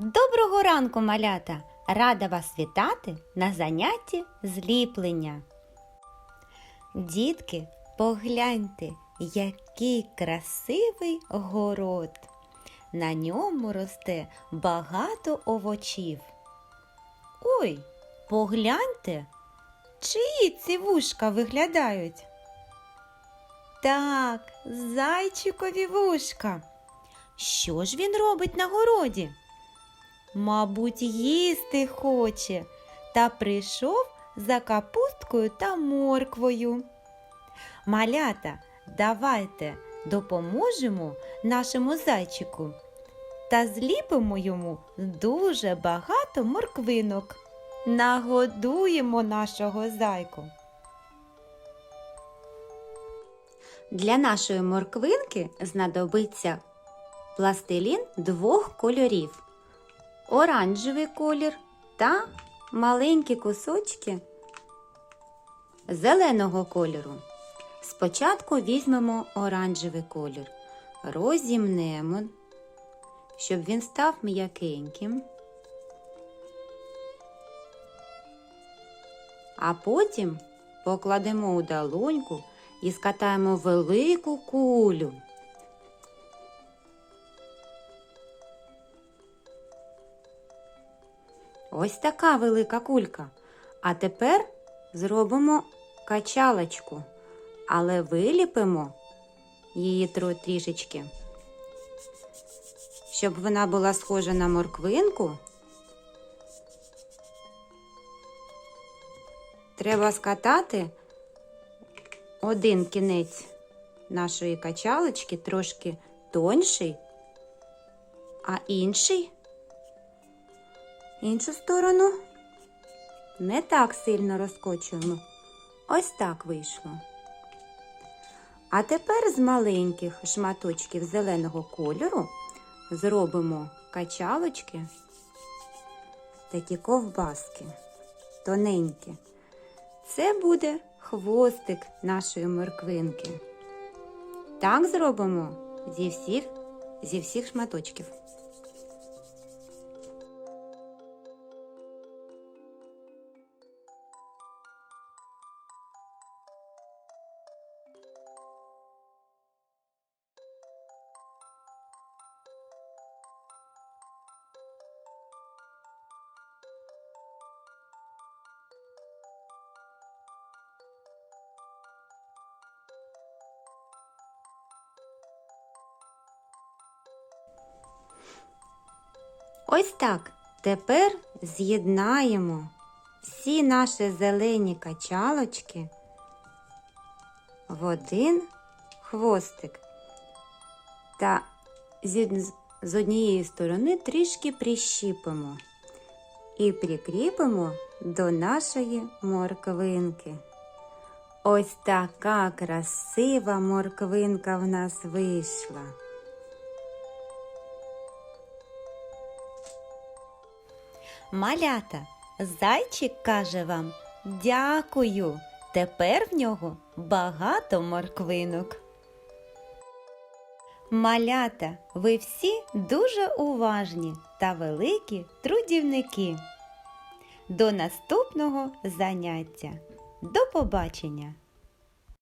Доброго ранку, малята! Рада вас вітати на занятті зліплення. Дітки, погляньте, який красивий город. На ньому росте багато овочів. Ой, погляньте, чиї ці вушка виглядають? Так, зайчикові вушка. Що ж він робить на городі? Мабуть, їсти хоче та прийшов за капусткою та морквою. Малята, давайте допоможемо нашому зайчику та зліпимо йому дуже багато морквинок. Нагодуємо нашого зайку. Для нашої морквинки знадобиться пластилін двох кольорів оранжевий колір та маленькі кусочки зеленого кольору. Спочатку візьмемо оранжевий колір, розімнемо, щоб він став м'якеньким. А потім покладемо у долоньку і скатаємо велику кулю. Ось така велика кулька. А тепер зробимо качалочку, але виліпимо її трішечки, щоб вона була схожа на морквинку. Треба скатати один кінець нашої качалочки трошки тонший, а інший іншу сторону не так сильно розкочуємо. Ось так вийшло. А тепер з маленьких шматочків зеленого кольору зробимо качалочки, такі ковбаски, тоненькі. Це буде хвостик нашої морквинки. Так зробимо зі всіх, зі всіх шматочків. Ось так. Тепер з'єднаємо всі наші зелені качалочки в один хвостик. Та з однієї сторони трішки прищіпимо і прикріпимо до нашої морквинки. Ось така красива морквинка в нас вийшла. Малята, зайчик каже вам дякую. Тепер в нього багато морквинок. Малята, ви всі дуже уважні та великі трудівники. До наступного заняття. До побачення!